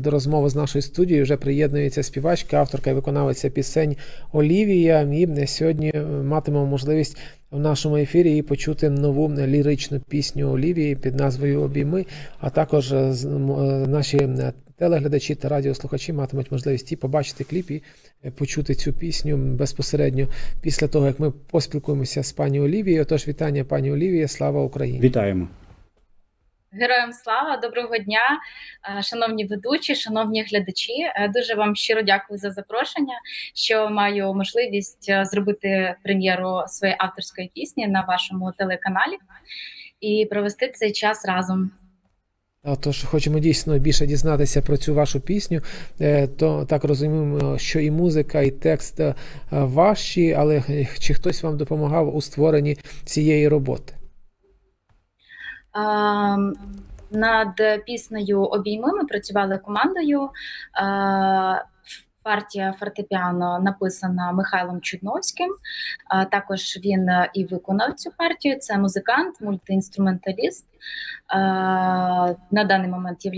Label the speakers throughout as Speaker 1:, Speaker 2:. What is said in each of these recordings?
Speaker 1: До розмови з нашою студією вже приєднується співачка, авторка і виконавиця пісень Олівія. І сьогодні матимемо можливість в нашому ефірі її почути нову ліричну пісню Олівії під назвою Обійми. А також е, е, наші е, телеглядачі та радіослухачі матимуть можливість і побачити кліп і е, почути цю пісню безпосередньо після того, як ми поспілкуємося з пані Олівією. Тож вітання, пані Олівія, слава Україні!
Speaker 2: Вітаємо.
Speaker 3: Героям слава, доброго дня, е, шановні ведучі, шановні глядачі. Е, Дуже вам щиро дякую за запрошення, що маю можливість е, зробити прем'єру своєї авторської пісні на вашому телеканалі і провести цей час разом.
Speaker 1: Тож хочемо дійсно більше дізнатися про цю вашу пісню. То так розуміємо, що і музика, і текст ваші, але чи хтось вам допомагав у створенні цієї роботи?
Speaker 3: Над піснею Обійми ми працювали командою. Партія фортепіано написана Михайлом Чудновським. Також він е, і виконав цю партію. Це музикант, мультиінструменталіст. На даний момент є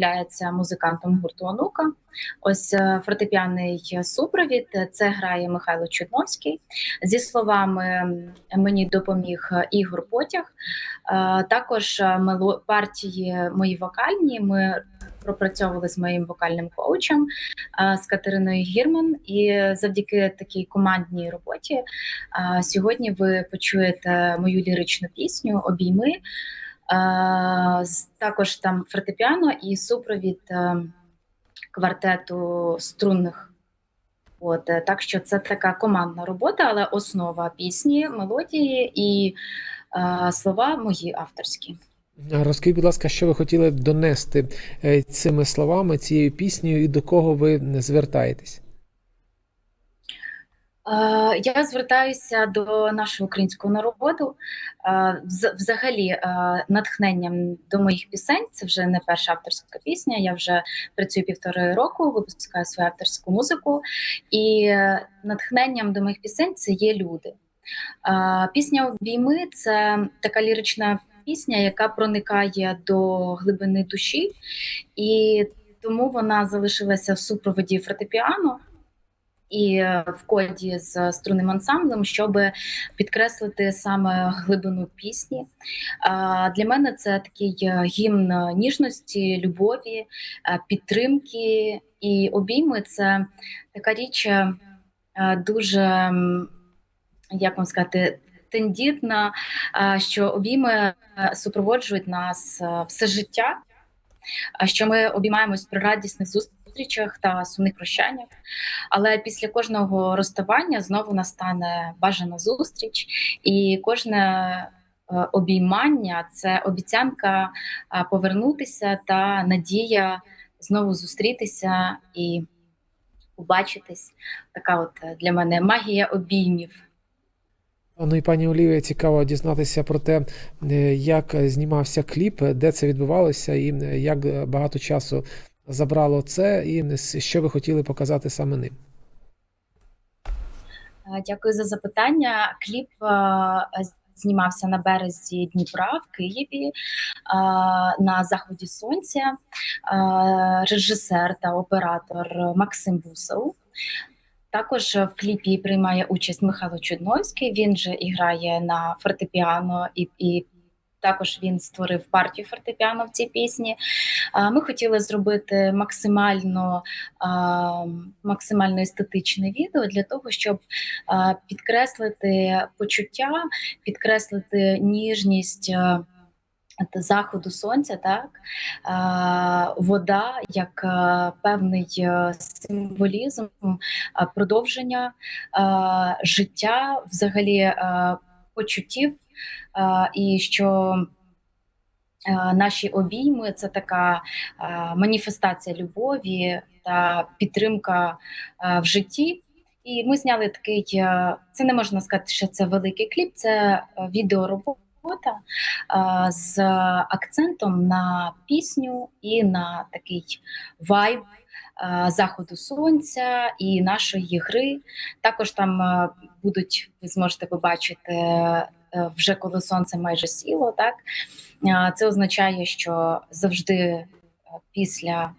Speaker 3: музикантом гурту Онука. Ось е, фортепіаний супровід. е, Це грає Михайло Чудновський. Зі словами мені допоміг Ігор Потяг. Також партії мої вокальні ми пропрацьовували з моїм вокальним коучем з Катериною Гірман. І завдяки такій командній роботі сьогодні ви почуєте мою ліричну пісню Обійми. Також там фортепіано і супровід квартету струнних. От, е, так що це така командна робота, але основа пісні, мелодії і е, слова мої авторські.
Speaker 1: Розкажіть, будь ласка, що ви хотіли донести е, цими словами, цією піснею, і до кого ви звертаєтесь?
Speaker 3: Е, Я звертаюся до нашого українського народу. Е, Взагалі, натхненням до моїх пісень це вже не перша авторська пісня. Я вже працюю півтори року, випускаю свою авторську музику, і натхненням до моїх пісень це є люди. Пісня Обійми це така лірична пісня, яка проникає до глибини душі, і тому вона залишилася в супроводі фортепіано і е, в коді з струнним ансамблем, щоб підкреслити саме глибину пісні. Для мене це такий е, гімн ніжності, любові, е, підтримки і обійми це така річ дуже, як вам сказати, тендітна, е, що обійми е, супроводжують нас е, все життя. Що ми обіймаємось при радісних зустрічах та сумних прощаннях. Але після кожного розставання знову настане бажана зустріч, і кожне обіймання це обіцянка повернутися та надія знову зустрітися і побачитись. Така от для мене магія обіймів.
Speaker 1: Ну і пані Олівія, цікаво дізнатися про те, е, як знімався кліп, де це відбувалося, і е, як багато часу забрало це, і що ви хотіли показати саме ним.
Speaker 3: Е, Дякую за запитання. Кліп е, знімався на березі Дніпра в Києві е, на заході сонця. Е, Режисер та оператор Максим Бусов. Також в кліпі приймає участь Михайло Чудновський. Він же і грає на фортепіано, і, і також він створив партію фортепіано в цій пісні. Е, Ми хотіли зробити максимально, е, максимально естетичне відео для того, щоб е, підкреслити почуття, підкреслити ніжність. Заходу сонця, так вода як е, певний е, символізм продовження життя, взагалі е, почуттів, і що наші обійми це така маніфестація любові та підтримка в житті. І ми зняли такий, це не можна сказати, що це великий кліп, це відеоробота е, з акцентом на пісню і на такий вайб заходу сонця і нашої гри. Також там будуть, ви зможете побачити е, вже коли сонце майже сіло. Так це означає, що завжди е, після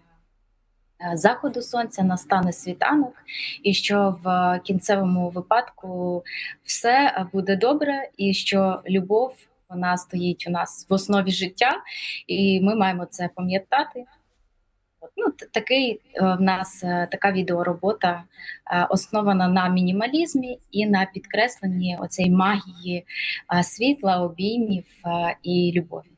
Speaker 3: е, заходу сонця настане світанок, і що в кінцевому випадку все буде добре, і що любов вона стоїть у нас в основі життя, і ми маємо це пам'ятати. Ну, такий е, в нас е, така відеоробота е, основана на мінімалізмі і на підкресленні оцей магії світла, обіймів і любові.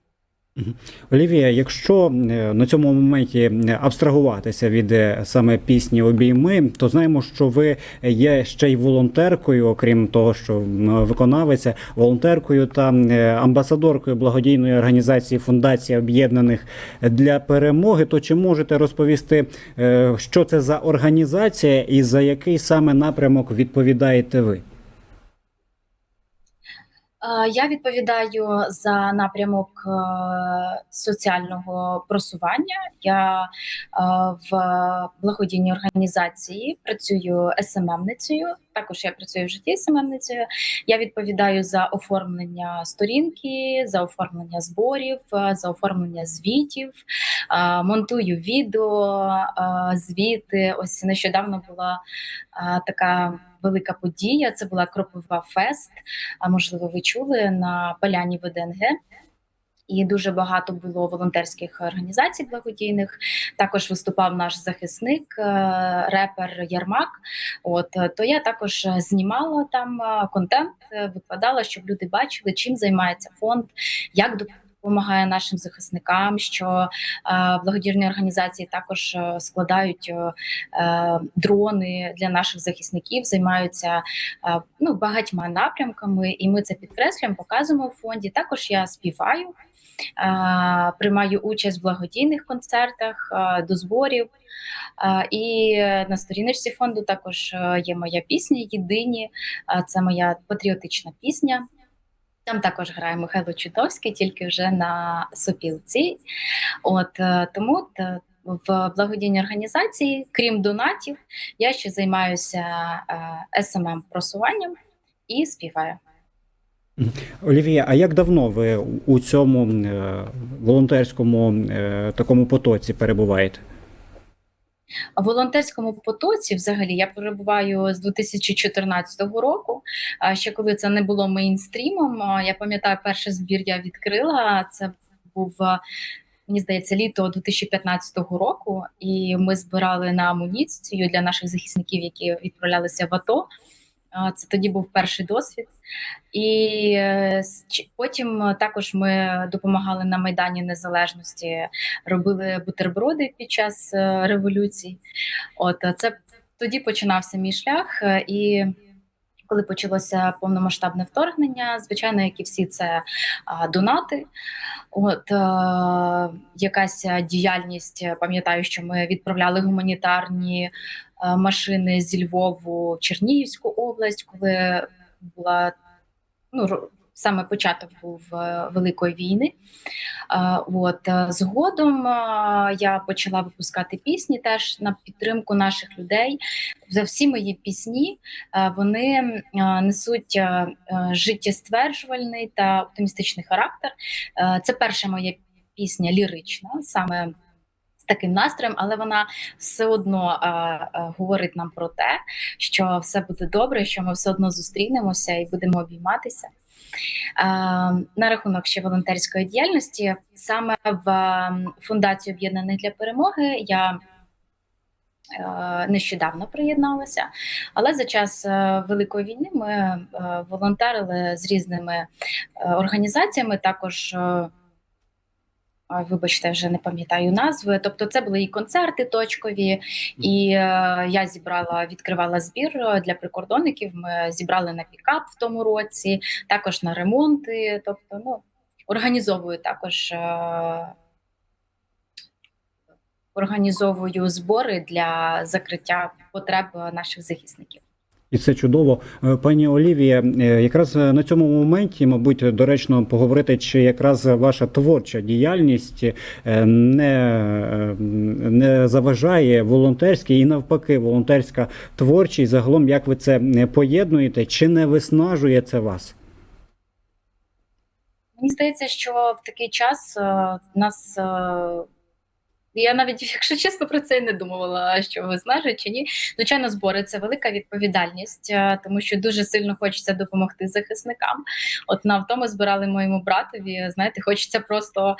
Speaker 2: Олівія, якщо е, на цьому моменті абстрагуватися від е, саме пісні обійми, то знаємо, що ви є ще й волонтеркою, окрім того, що виконавиця, волонтеркою та е, амбасадоркою благодійної організації Фундація Об'єднаних для перемоги. То чи можете розповісти, е, що це за організація і за який саме напрямок відповідаєте ви?
Speaker 3: Я відповідаю за напрямок е, соціального просування. Я е, в благодійній організації працюю СММницею. Також я працюю в житті СММницею. Я відповідаю за оформлення сторінки, за оформлення зборів, е, за оформлення звітів, монтую відео, звіти. Ось нещодавно була така велика подія. Це була Кропива Фест. А можливо, ви чули на поляні ВДНГ. І дуже багато було волонтерських організацій благодійних. Також виступав наш захисник, е, репер Ярмак. От е, то я також е, знімала там контент, викладала, щоб люди бачили, чим займається фонд, як допомагає нашим захисникам. Що е, благодійні організації також е, складають е, дрони для наших захисників, займаються ну, багатьма напрямками, і ми це підкреслюємо, показуємо в фонді. Також я співаю, приймаю участь в благодійних концертах, до зборів. І на сторіночці фонду також є моя пісня Єдині. Це моя патріотична пісня. Там також грає Михайло Чудовський, тільки вже на сопілці. От е, тому в благодійній організації, крім донатів, я ще займаюся е, смм просуванням і співаю.
Speaker 2: Олівія, а як давно ви у цьому е, волонтерському е, такому потоці перебуваєте?
Speaker 3: В волонтерському потоці, взагалі, я перебуваю з 2014 року. Ще коли це не було мейнстрімом. Я пам'ятаю, перший збір я відкрила. Це був мені здається літо 2015 року, і ми збирали на амуніцію для наших захисників, які відправлялися в АТО. Це тоді був перший досвід. І е, потім також ми допомагали на Майдані Незалежності, робили бутерброди під час е, революції. От е, це тоді починався мій шлях. е, І коли почалося повномасштабне вторгнення, звичайно, як і всі, це донати. От е, якась діяльність. Пам'ятаю, що ми відправляли гуманітарні е, машини зі Львову в Чернігівську область, коли була ну, саме початок був е, Великої війни. Е, От е, згодом я почала випускати пісні теж на підтримку наших людей. За всі мої пісні вони несуть життєстверджувальний та оптимістичний характер. Це перша моя пісня лірична, саме таким настроєм, але вона все одно е, е, говорить нам про те, що все буде добре, що ми все одно зустрінемося і будемо обійматися. На рахунок ще волонтерської діяльності, саме в Фундацію Об'єднаних для перемоги я е, нещодавно приєдналася, але за час е, Великої війни ми е, волонтерили з різними організаціями, також. Вибачте, вже не пам'ятаю назви. Тобто, це були і концерти точкові, і е, я зібрала, відкривала збір е, для прикордонників. Ми зібрали на пікап в тому році, також на ремонти. Тобто, ну організовую також. Е, Організовую збори для закриття потреб наших захисників.
Speaker 2: І це чудово, Е, пані Олівія. е, Якраз на цьому моменті, мабуть, доречно поговорити, чи якраз ваша творча діяльність е, не, е, не заважає волонтерській і навпаки, волонтерська творчість. Загалом, як ви це е, поєднуєте, чи не виснажує це вас?
Speaker 3: Мені здається, що в такий час е, в нас е, Я навіть, якщо чесно, про це і не думала, що виснажує чи ні. Звичайно, збори це велика відповідальність, е, тому що дуже сильно хочеться допомогти захисникам. От на авто збирали моєму братові. Знаєте, хочеться просто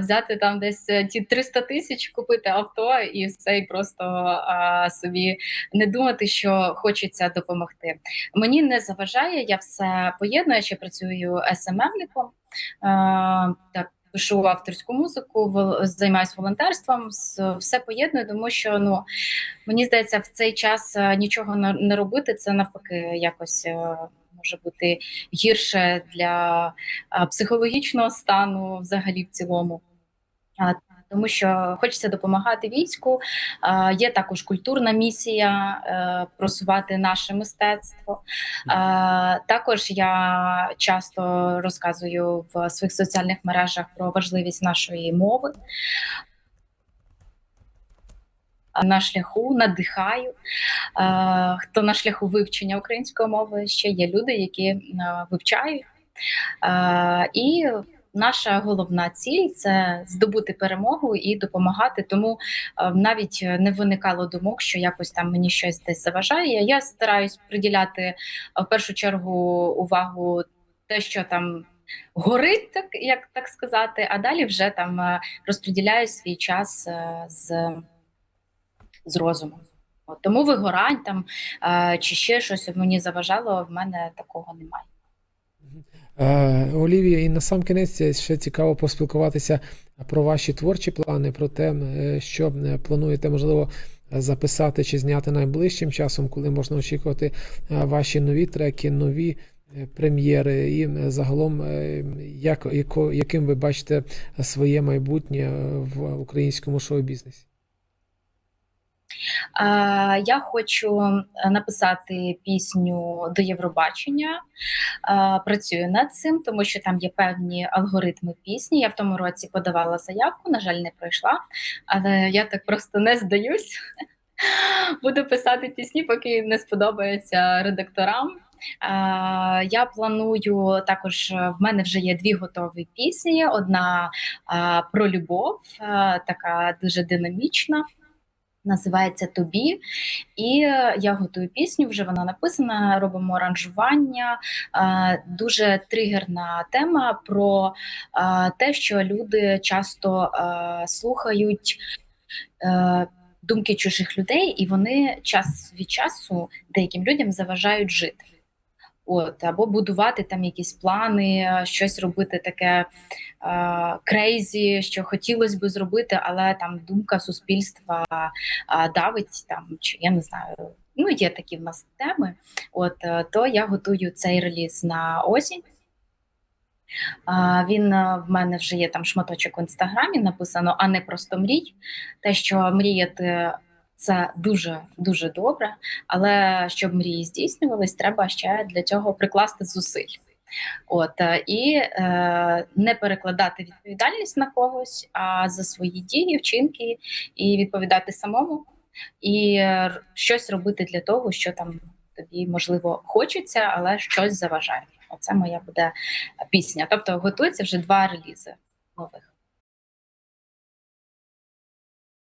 Speaker 3: взяти там десь е, ті 300 тисяч, купити авто і все, і просто а, собі не думати, що хочеться допомогти. Мені не заважає, я все поєдную, я ще працюю СММником. Е, так, пишу авторську музику, займаюся волонтерством, все поєдную, тому що ну мені здається, в цей час е, нічого не- не робити це навпаки якось. е, Може бути гірше для е, психологічного стану, взагалі в цілому. Тому що хочеться допомагати війську. Є також культурна місія е, просувати наше мистецтво. Також я часто розказую в своїх соціальних мережах про важливість нашої мови. На шляху надихаю. Хто на шляху вивчення української мови ще є люди, які вивчають. І наша головна ціль це здобути перемогу і допомагати. Тому е, навіть не виникало думок, що якось там мені щось десь заважає. Я стараюсь приділяти е, в першу чергу увагу те, що там. Горить, так як так сказати, а далі вже там е, розподіляю свій час е, з, з розумом. От, тому вигорань там е, чи ще щось мені заважало, в мене такого немає.
Speaker 1: Е, Олівія, і на сам кінець ще цікаво поспілкуватися про ваші творчі плани, про те, е, що е, плануєте, можливо, записати чи зняти найближчим часом, коли можна очікувати е, ваші нові треки, нові е, прем'єри, і е, загалом, е, як, яким ви бачите своє майбутнє е, в українському шоу-бізнесі?
Speaker 3: Я хочу е, написати пісню до Євробачення. Працюю над цим, тому що там є певні алгоритми пісні. Я в тому році подавала заявку, на жаль, не пройшла, але я так просто не здаюсь. Буду писати пісні, поки не сподобається редакторам. Я планую також. е, В мене вже є дві готові пісні. Одна про любов, е, така дуже динамічна. Називається Тобі, і е, я готую пісню. Вже вона написана. Робимо аранжування. Е, Дуже тригерна тема про е, те, що люди часто слухають думки чужих людей, і вони час від часу деяким людям заважають жити. От, або будувати там якісь плани, щось робити таке крейзі, що хотілося би зробити, але там думка суспільства давить там, чи я не знаю. Ну, є такі в нас теми. От е, то я готую цей реліз на осінь. Він е, в мене вже є там шматочок в інстаграмі, написано, а не просто мрій. Те, що мріяти це дуже дуже добре, але щоб мрії здійснювались, треба ще для цього прикласти зусиль. От е, і е, не перекладати відповідальність на когось, а за свої дії, вчинки, і відповідати самому, і е, щось робити для того, що там тобі можливо хочеться, але щось заважає. Оце моя буде пісня. Тобто готується вже два релізи нових.